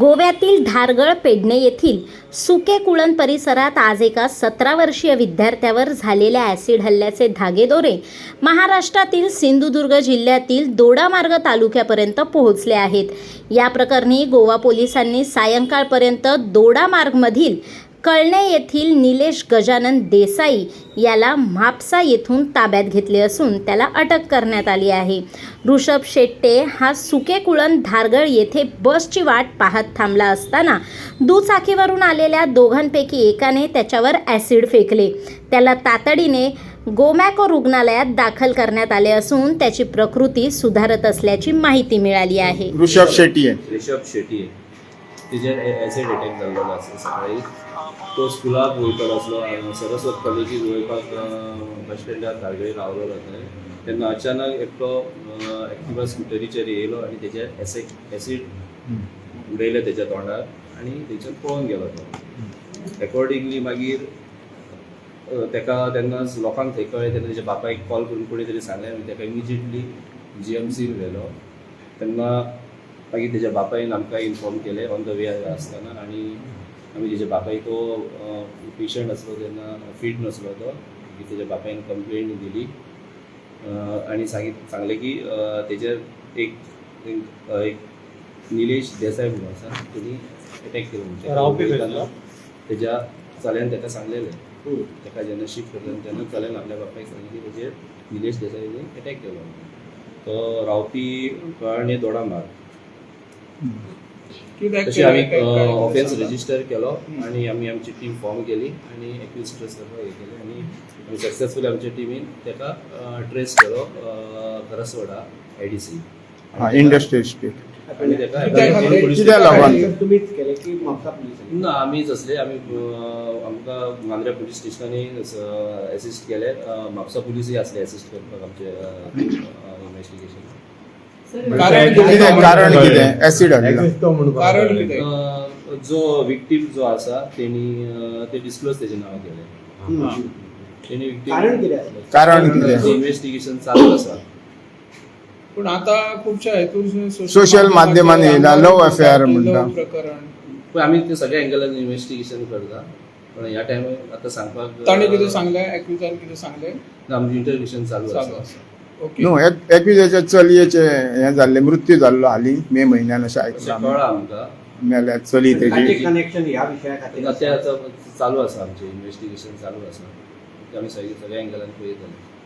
गोव्यातील धारगळ पेडणे येथील सुके कुळण परिसरात आज एका सतरा वर्षीय विद्यार्थ्यावर झालेल्या ॲसिड हल्ल्याचे धागेदोरे महाराष्ट्रातील सिंधुदुर्ग जिल्ह्यातील दोडामार्ग तालुक्यापर्यंत पोहोचले आहेत. या प्रकरणी गोवा पोलिसांनी सायंकाळपर्यंत दोडामार्गमधील कळणे येथील निलेश गजानन देसाई याला म्हापसा येथून ताब्यात घेतले असून त्याला अटक करण्यात आली आहे. ऋषभ शेट्टे हा सुके कुळण धारगळ येथे बसची वाट पाहत थांबला असताना दुचाकीवरून आलेल्या दोघांपैकी एकाने त्याच्यावर ॲसिड फेकले. त्याला तातडीने गोमॅको रुग्णालयात दाखल करण्यात आले असून त्याची प्रकृती सुधारत असल्याची माहिती मिळाली आहे. ऋषभ शेट्टी आहे. रिषभ शेट्टी आहे. तेजेर एसिड अटॅक जाल्लो आसा सकाळी तो स्कुलाक वयतालो आसलो अं, सरस्वत कॉलेजीक वयपाक बस स्टँडार धारगळी रावलेलो थंय तेन्ना अचानक एकटो एक्टिवा स्कुटरीचेर येयलो आनी तेजेर एसिड एसीड उडयलें तेच्या तोंडार आनी थंयच्यान पळोवन गेलो तो. अकॉर्डिंगली मागीर तेका तेन्नाच लोकांक थंय कळ्ळें तेन्ना तेच्या बापायक कॉल करून कोणी तरी सांगलें आनी तेका इमिजिएटली जी एम सीन व्हेलो तेन्ना मागीर तेच्या बापायन आमकां इन्फॉर्म केलें ऑन द वे आसतना आनी आमी तेच्या बापायक तो पेशंट आसलो तेन्ना फीट नासलो तो मागीर तेच्या बापायन कंप्लेंट दिली. आनी सांगित सांगलें की तेजेर एक एक- निलेश देसाय म्हणून आसा तेणी अटॅक केलो म्हणजे? तेच्या चल्यान ताका सांगलेलें ताका जेन्ना शिफ्ट करता तेन्ना चल्यान आपल्या बापायक सांगलें की तेजेर निलेश देसाईनी अटॅक केलो. तो रावपी कळणे दोडामार तशी आमी ऑफेन्स रजिस्टर केलो आनी आमी आमची टीम फॉर्म केली आनी एक्यूज ट्रेस करपाक हे केलें आनी आमी सक्सेसफुली आमच्या टिमीन ताका ट्रेस केलो करसवाडा आय डी सी हा इंडस्ट्री स्टेट आनी ताका कित्याक लागून? तुम्हीच केले की म्हापसा पुलिसांनी ना आमीच असले आमी आमकां मांद्र्या पुलीस स्टेशनांनी एसिस्ट केले. म्हापसा पुलीसय असले एसिस्ट करपाक आमचे इन्व्हेस्टिगेशन कारण कितें कारण कितें ऍसिड हाडला कारण कितें अं, जो विक्टीम जो आसा तेणी अं, ते डिस्क्लोज तेजे नांव केलें तेणी कारण विक्टीम कितें आसलें कारण कितें इन्व्हेस्टिगेशन चालू आसा पूण आतां खुबशा हेतून Social माध्यमांनी येयला, love affair म्हणटा. प्रकरण. पण आमी ते सगळ्या एंगलान इन्व्हेस्टिगेशन करता. पण ह्या टायमार आतां सांगपाक ताणें कितें सांगलें एक्युजान कितें सांगलें आमचें इंटरव्युशन चालू चालू आसा न्हू एकविजेच्या चलयेचे हे जाल्ले मृत्यू जाल्लो हाली मे म्हयन्यान अशें आयकलां मेल्यात चली तेजी कनेक्शन ह्या विशया खातीर आता चालू आसा आमचें इन्व्हेस्टिगेशन चालू आसा आमी सगळे सगळ्या एंगलान पळयतले